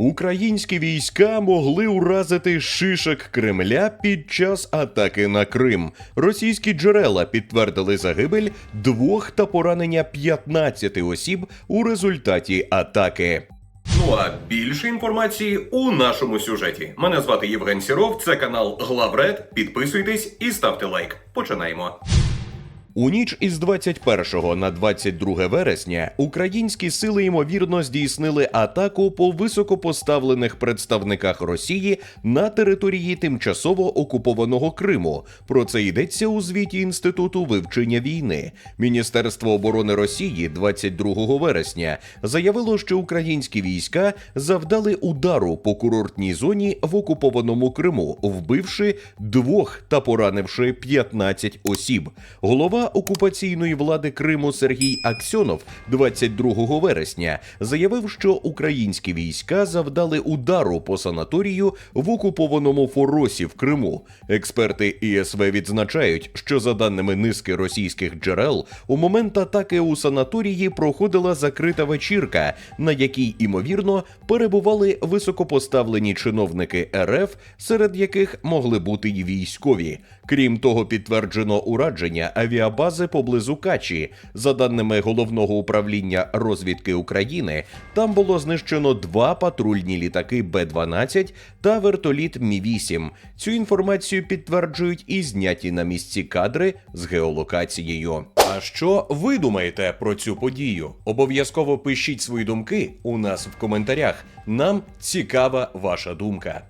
Українські війська могли уразити шишок Кремля під час атаки на Крим. Російські джерела підтвердили загибель двох та поранення 15 осіб у результаті атаки. Ну а більше інформації у нашому сюжеті. Мене звати Євген Сіров. Це канал Главред. Підписуйтесь і ставте лайк. Починаємо. У ніч із 21 на 22 вересня українські сили ймовірно здійснили атаку по високопоставлених представниках Росії на території тимчасово окупованого Криму. Про це йдеться у звіті Інституту вивчення війни. Міністерство оборони Росії 22 вересня заявило, що українські війська завдали удару по курортній зоні в окупованому Криму, вбивши двох та поранивши 15 осіб. Голова окупаційної влади Криму Сергій Аксьонов 22 вересня заявив, що українські війська завдали удару по санаторію в окупованому Форосі в Криму. Експерти ІСВ відзначають, що за даними низки російських джерел, у момент атаки у санаторії проходила закрита вечірка, на якій імовірно перебували високопоставлені чиновники РФ, серед яких могли бути й військові. Крім того, підтверджено урадження авіабази поблизу Качі. За даними головного управління розвідки України, там було знищено два патрульні літаки Б-12 та вертоліт Мі-8. Цю інформацію підтверджують і зняті на місці кадри з геолокацією. А що ви думаєте про цю подію? Обов'язково пишіть свої думки у нас в коментарях. Нам цікава ваша думка.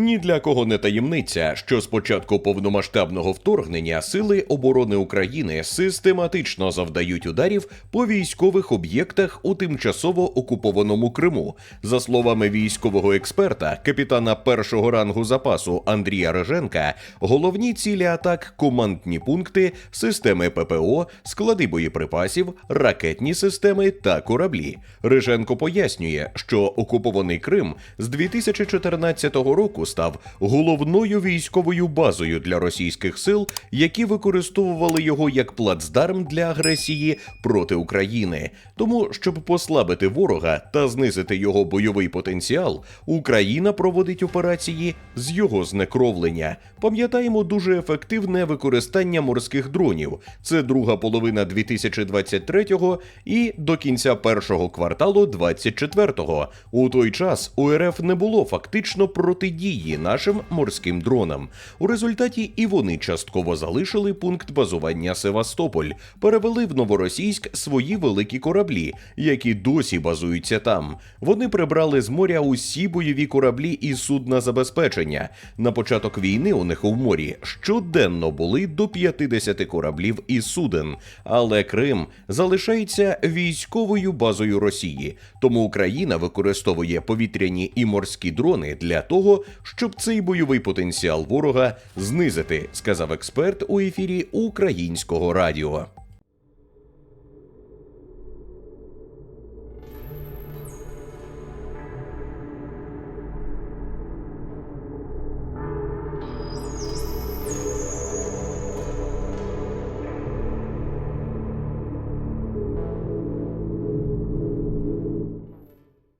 Ні для кого не таємниця, що з початку повномасштабного вторгнення сили оборони України систематично завдають ударів по військових об'єктах у тимчасово окупованому Криму. За словами військового експерта, капітана першого рангу запасу Андрія Реженка, головні цілі атак командні пункти, системи ППО, склади боєприпасів, ракетні системи та кораблі. Реженко пояснює, що окупований Крим з 2014 року став головною військовою базою для російських сил, які використовували його як плацдарм для агресії проти України. Тому, щоб послабити ворога та знизити його бойовий потенціал, Україна проводить операції з його знекровлення. Пам'ятаємо дуже ефективне використання морських дронів. Це друга половина 2023-го і до кінця першого кварталу 24-го. У той час у РФ не було фактично протидії нашим морським дронам. У результаті і вони частково залишили пункт базування Севастополь, перевели в Новоросійськ свої великі кораблі, які досі базуються там. Вони прибрали з моря усі бойові кораблі і судна забезпечення. На початок війни у них у морі щоденно були до 50 кораблів і суден. Але Крим залишається військовою базою Росії, тому Україна використовує повітряні і морські дрони для того, щоб цей бойовий потенціал ворога знизити, сказав експерт у ефірі українського радіо.